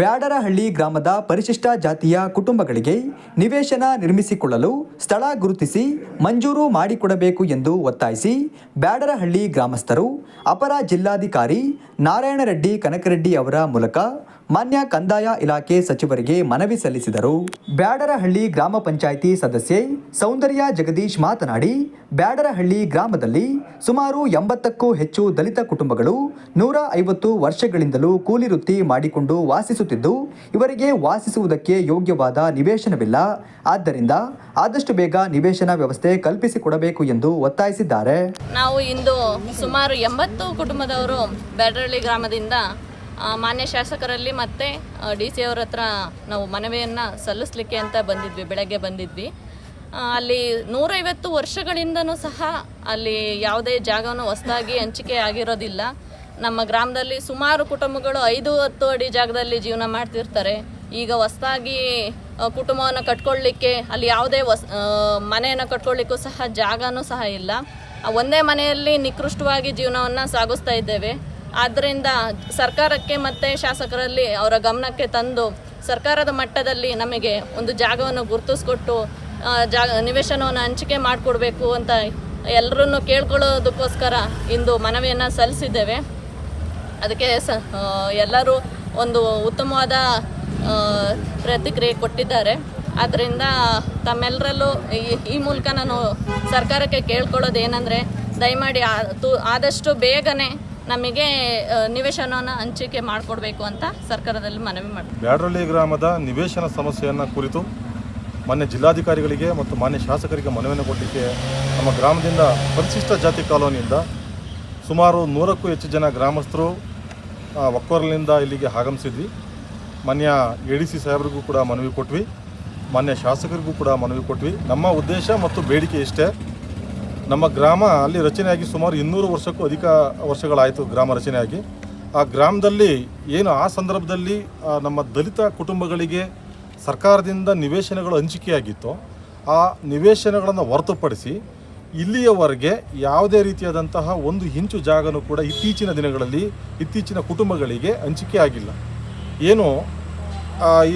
ಬ್ಯಾಡರಹಳ್ಳಿ ಗ್ರಾಮದ ಪರಿಶಿಷ್ಟ ಜಾತಿಯ ಕುಟುಂಬಗಳಿಗೆ ನಿವೇಶನ ನಿರ್ಮಿಸಿಕೊಳ್ಳಲು ಸ್ಥಳ ಗುರುತಿಸಿ ಮಂಜೂರು ಮಾಡಿಕೊಡಬೇಕು ಎಂದು ಒತ್ತಾಯಿಸಿ ಬ್ಯಾಡರಹಳ್ಳಿ ಗ್ರಾಮಸ್ಥರು, ಅಪರ ಜಿಲ್ಲಾಧಿಕಾರಿ ನಾರಾಯಣರೆಡ್ಡಿ ಕನಕರೆಡ್ಡಿ ಅವರ ಮೂಲಕ ಮಾನ್ಯ ಕಂದಾಯ ಇಲಾಖೆ ಸಚಿವರಿಗೆ ಮನವಿ ಸಲ್ಲಿಸಿದರು. ಬ್ಯಾಡರಹಳ್ಳಿ ಗ್ರಾಮ ಪಂಚಾಯಿತಿ ಸದಸ್ಯೆ ಸೌಂದರ್ಯ ಜಗದೀಶ್ ಮಾತನಾಡಿ, ಬ್ಯಾಡರಹಳ್ಳಿ ಗ್ರಾಮದಲ್ಲಿ ಸುಮಾರು ಎಂಬತ್ತಕ್ಕೂ ಹೆಚ್ಚು ದಲಿತ ಕುಟುಂಬಗಳು ನೂರ ಐವತ್ತು ವರ್ಷಗಳಿಂದಲೂ ಕೂಲಿ ವೃತ್ತಿ ಮಾಡಿಕೊಂಡು ವಾಸಿಸುತ್ತಿದ್ದು, ಇವರಿಗೆ ವಾಸಿಸುವುದಕ್ಕೆ ಯೋಗ್ಯವಾದ ನಿವೇಶನವಿಲ್ಲ. ಆದ್ದರಿಂದ ಆದಷ್ಟು ಬೇಗ ನಿವೇಶನ ವ್ಯವಸ್ಥೆ ಕಲ್ಪಿಸಿಕೊಡಬೇಕು ಎಂದು ಒತ್ತಾಯಿಸಿದ್ದಾರೆ. ನಾವು ಇಂದು ಸುಮಾರು ಎಂಬತ್ತು ಕುಟುಂಬದವರು ಬ್ಯಾಡರಹಳ್ಳಿ ಗ್ರಾಮದಿಂದ ಮಾನ್ಯ ಶಾಸಕರಲ್ಲಿ ಮತ್ತೆ ಡಿ ಸಿ ಅವ್ರ ಹತ್ರ ನಾವು ಮನವಿಯನ್ನು ಸಲ್ಲಿಸಲಿಕ್ಕೆ ಅಂತ ಬಂದಿದ್ವಿ, ಬೆಳಗ್ಗೆ ಬಂದಿದ್ವಿ. ಅಲ್ಲಿ ನೂರೈವತ್ತು ವರ್ಷಗಳಿಂದನೂ ಸಹ ಅಲ್ಲಿ ಯಾವುದೇ ಜಾಗವನ್ನು ಹೊಸದಾಗಿ ಹಂಚಿಕೆ ಆಗಿರೋದಿಲ್ಲ. ನಮ್ಮ ಗ್ರಾಮದಲ್ಲಿ ಸುಮಾರು ಕುಟುಂಬಗಳು ಐದು, ಹತ್ತು ಅಡಿ ಜಾಗದಲ್ಲಿ ಜೀವನ ಮಾಡ್ತಿರ್ತಾರೆ. ಈಗ ಹೊಸದಾಗಿ ಕುಟುಂಬವನ್ನು ಕಟ್ಕೊಳ್ಳಿಕ್ಕೆ ಅಲ್ಲಿ ಯಾವುದೇ ಹೊಸ ಮನೆಯನ್ನು ಕಟ್ಕೊಳ್ಳಿಕ್ಕೂ ಸಹ ಜಾಗನೂ ಸಹ ಇಲ್ಲ. ಒಂದೇ ಮನೆಯಲ್ಲಿ ನಿಕೃಷ್ಟವಾಗಿ ಜೀವನವನ್ನು ಸಾಗಿಸ್ತಾ ಇದ್ದೇವೆ. ಆದ್ದರಿಂದ ಸರ್ಕಾರಕ್ಕೆ ಮತ್ತು ಶಾಸಕರಲ್ಲಿ ಅವರ ಗಮನಕ್ಕೆ ತಂದು ಸರ್ಕಾರದ ಮಟ್ಟದಲ್ಲಿ ನಮಗೆ ಒಂದು ಜಾಗವನ್ನು ಗುರುತಿಸ್ಕೊಟ್ಟು ಜಾಗ ನಿವೇಶನವನ್ನು ಹಂಚಿಕೆ ಮಾಡಿಕೊಡ್ಬೇಕು ಅಂತ ಎಲ್ಲರನ್ನು ಕೇಳ್ಕೊಳ್ಳೋದಕ್ಕೋಸ್ಕರ ಇಂದು ಮನವಿಯನ್ನು ಸಲ್ಲಿಸಿದ್ದೇವೆ. ಅದಕ್ಕೆ ಸ ಎಲ್ಲರೂ ಒಂದು ಉತ್ತಮವಾದ ಪ್ರತಿಕ್ರಿಯೆ ಕೊಟ್ಟಿದ್ದಾರೆ. ಆದ್ದರಿಂದ ತಮ್ಮೆಲ್ಲರಲ್ಲೂ ಈ- ಈ ಮೂಲಕ ನಾನು ಸರ್ಕಾರಕ್ಕೆ ಕೇಳ್ಕೊಳ್ಳೋದು ಏನಂದರೆ ದಯಮಾಡಿ ಆದಷ್ಟು ಬೇಗನೆ ನಮಗೆ ನಿವೇಶನವನ್ನು ಹಂಚಿಕೆ ಮಾಡಿಕೊಡ್ಬೇಕು ಅಂತ ಸರ್ಕಾರದಲ್ಲಿ ಮನವಿ ಮಾಡಿ ಬ್ಯಾಡ್ರಳ್ಳಿ ಗ್ರಾಮದ ನಿವೇಶನ ಸಮಸ್ಯೆಯನ್ನು ಕುರಿತು ಮಾನ್ಯ ಜಿಲ್ಲಾಧಿಕಾರಿಗಳಿಗೆ ಮತ್ತು ಮಾನ್ಯ ಶಾಸಕರಿಗೆ ಮನವಿಯನ್ನು ಕೊಡಲಿಕ್ಕೆ ನಮ್ಮ ಗ್ರಾಮದಿಂದ ಪರಿಶಿಷ್ಟ ಜಾತಿ ಕಾಲೋನಿಯಿಂದ ಸುಮಾರು ನೂರಕ್ಕೂ ಹೆಚ್ಚು ಜನ ಗ್ರಾಮಸ್ಥರು ಒಕ್ಕೋರ್ಲಿಂದ ಇಲ್ಲಿಗೆ ಆಗಮಿಸಿದ್ವಿ. ಮಾನ್ಯ ಎ ಡಿ ಸಿ ಸಾಹೇಬ್ರಿಗೂ ಕೂಡ ಮನವಿ ಕೊಟ್ವಿ. ಮಾನ್ಯ ಶಾಸಕರಿಗೂ ಕೂಡ ಮನವಿ ಕೊಟ್ವಿ. ನಮ್ಮ ಉದ್ದೇಶ ಮತ್ತು ಬೇಡಿಕೆ ಇಷ್ಟೇ. ನಮ್ಮ ಗ್ರಾಮ ಅಲ್ಲಿ ರಚನೆಯಾಗಿ ಸುಮಾರು ಇನ್ನೂರು ವರ್ಷಕ್ಕೂ ಅಧಿಕ ವರ್ಷಗಳಾಯಿತು ಗ್ರಾಮ ರಚನೆಯಾಗಿ. ಆ ಗ್ರಾಮದಲ್ಲಿ ಏನು ಆ ಸಂದರ್ಭದಲ್ಲಿ ನಮ್ಮ ದಲಿತ ಕುಟುಂಬಗಳಿಗೆ ಸರ್ಕಾರದಿಂದ ನಿವೇಶನಗಳು ಹಂಚಿಕೆಯಾಗಿತ್ತೋ, ಆ ನಿವೇಶನಗಳನ್ನು ಹೊರತುಪಡಿಸಿ ಇಲ್ಲಿಯವರೆಗೆ ಯಾವುದೇ ರೀತಿಯಾದಂತಹ ಒಂದು ಇಂಚು ಜಾಗನೂ ಕೂಡ ಇತ್ತೀಚಿನ ದಿನಗಳಲ್ಲಿ ಇತ್ತೀಚಿನ ಕುಟುಂಬಗಳಿಗೆ ಹಂಚಿಕೆ ಆಗಿಲ್ಲ. ಏನು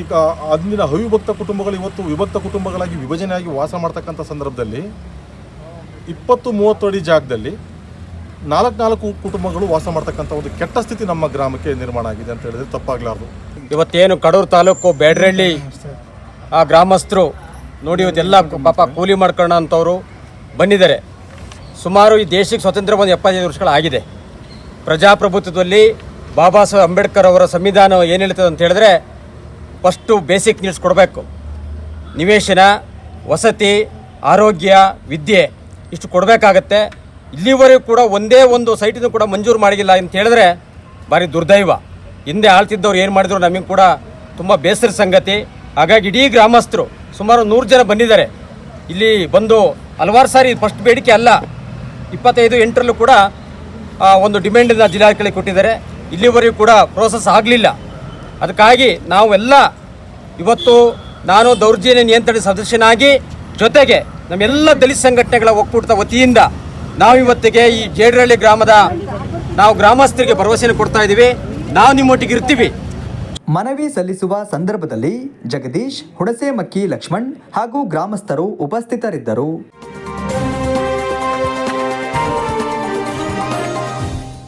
ಈಗ ಅಂದಿನ ಅವಿಭಕ್ತ ಕುಟುಂಬಗಳು ಇವತ್ತು ವಿಭಕ್ತ ಕುಟುಂಬಗಳಾಗಿ ವಿಭಜನೆಯಾಗಿ ವಾಸ ಮಾಡ್ತಕ್ಕಂಥ ಸಂದರ್ಭದಲ್ಲಿ ಇಪ್ಪತ್ತು ಮೂವತ್ತು ಅಡಿ ಜಾಗದಲ್ಲಿ ನಾಲ್ಕು ನಾಲ್ಕು ಕುಟುಂಬಗಳು ವಾಸ ಮಾಡ್ತಕ್ಕಂಥ ಒಂದು ಕೆಟ್ಟ ಸ್ಥಿತಿ ನಮ್ಮ ಗ್ರಾಮಕ್ಕೆ ನಿರ್ಮಾಣ ಆಗಿದೆ ಅಂತ ಹೇಳಿದ್ರೆ ತಪ್ಪಾಗಲಾರ್ದು. ಇವತ್ತೇನು ಕಡೂರು ತಾಲೂಕು ಬೇಡ್ರಳ್ಳಿ ಆ ಗ್ರಾಮಸ್ಥರು ನೋಡಿ ಇವತ್ತೆಲ್ಲ ಪಾಪ ಕೂಲಿ ಮಾಡ್ಕೊಳ್ಳೋ ಅಂಥವ್ರು ಬಂದಿದ್ದಾರೆ. ಸುಮಾರು ಈ ದೇಶಕ್ಕೆ ಸ್ವಾತಂತ್ರ್ಯ ಬಂದು ಎಪ್ಪತ್ತೈದು ವರ್ಷಗಳಾಗಿದೆ. ಪ್ರಜಾಪ್ರಭುತ್ವದಲ್ಲಿ ಬಾಬಾ ಸಾಹೇಬ್ ಅಂಬೇಡ್ಕರ್ ಅವರ ಸಂವಿಧಾನ ಏನು ಹೇಳ್ತದೆ ಅಂತ ಹೇಳಿದ್ರೆ ಫಸ್ಟು ಬೇಸಿಕ್ ನೀಡ್ಸ್ ಕೊಡಬೇಕು. ನಿವೇಶನ ವಸತಿ ಆರೋಗ್ಯ ವಿದ್ಯೆ ಇಷ್ಟು ಕೊಡಬೇಕಾಗತ್ತೆ. ಇಲ್ಲಿವರೆಗೂ ಕೂಡ ಒಂದೇ ಒಂದು ಸೈಟನ್ನು ಕೂಡ ಮಂಜೂರು ಮಾಡಿಲ್ಲ ಅಂತ ಹೇಳಿದ್ರೆ ಭಾರಿ ದುರ್ದೈವ. ಹಿಂದೆ ಆಳ್ತಿದ್ದವ್ರು ಏನು ಮಾಡಿದ್ರು ನಮಗೆ ಕೂಡ ತುಂಬ ಬೇಸರ ಸಂಗತಿ. ಹಾಗಾಗಿ ಇಡೀ ಗ್ರಾಮಸ್ಥರು ಸುಮಾರು ನೂರು ಜನ ಬಂದಿದ್ದಾರೆ. ಇಲ್ಲಿ ಬಂದು ಹಲವಾರು ಸಾರಿ ಫಸ್ಟ್ ಬೇಡಿಕೆ ಅಲ್ಲ, ಇಪ್ಪತ್ತೈದು, ಎಂಟರಲ್ಲೂ ಕೂಡ ಒಂದು ಡಿಮ್ಯಾಂಡನ್ನು ಜಿಲ್ಲಾಧಿಕಾರಿ ಕೊಟ್ಟಿದ್ದಾರೆ. ಇಲ್ಲಿವರೆಗೂ ಕೂಡ ಪ್ರೋಸೆಸ್ ಆಗಲಿಲ್ಲ. ಅದಕ್ಕಾಗಿ ನಾವೆಲ್ಲ ಇವತ್ತು ನಾನು ದೌರ್ಜನ್ಯ ನಿಯಂತ್ರಣ ಸದಸ್ಯನಾಗಿ ಜೊತೆಗೆ ನಮ್ಮೆಲ್ಲ ದಲಿತ ಸಂಘಟನೆಗಳ ಒಕ್ಕೂಟದ ವತಿಯಿಂದ ನಾವು ಇವತ್ತಿಗೆ ಈ ಜೇಡರಳ್ಳಿ ಗ್ರಾಮದ ನಾವು ಗ್ರಾಮಸ್ಥರಿಗೆ ಭರವಸೆಯನ್ನು ಕೊಡ್ತಾ ಇದ್ದೀವಿ. ನಾವು ನಿಮ್ಮೊಟ್ಟಿಗೆ ಇರ್ತೀವಿ. ಮನವಿ ಸಲ್ಲಿಸುವ ಸಂದರ್ಭದಲ್ಲಿ ಜಗದೀಶ್ ಹುಣಸೇಮಕ್ಕಿ ಲಕ್ಷ್ಮಣ್ ಹಾಗೂ ಗ್ರಾಮಸ್ಥರು ಉಪಸ್ಥಿತರಿದ್ದರು.